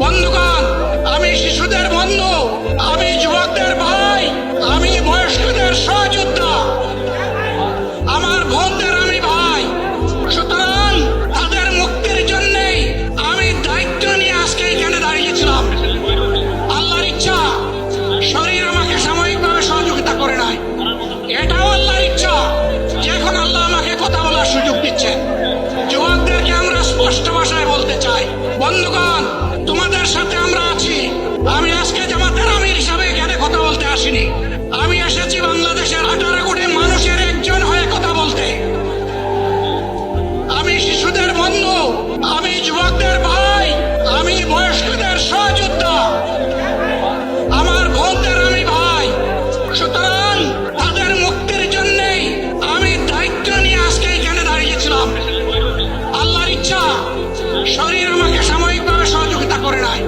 বন্ধুগণ আমি শিশুদের বন্ধু আমি যুবকদের ভাই আমি বয়স্কদের সহযোদ্ধা। আমার বোনদের করছেন যুবকদেরকে আমরা স্পষ্ট ভাষায় বলতে চাই। বন্ধুগণ শরীর আমাকে সাময়িকভাবে সহযোগিতা করে নাই।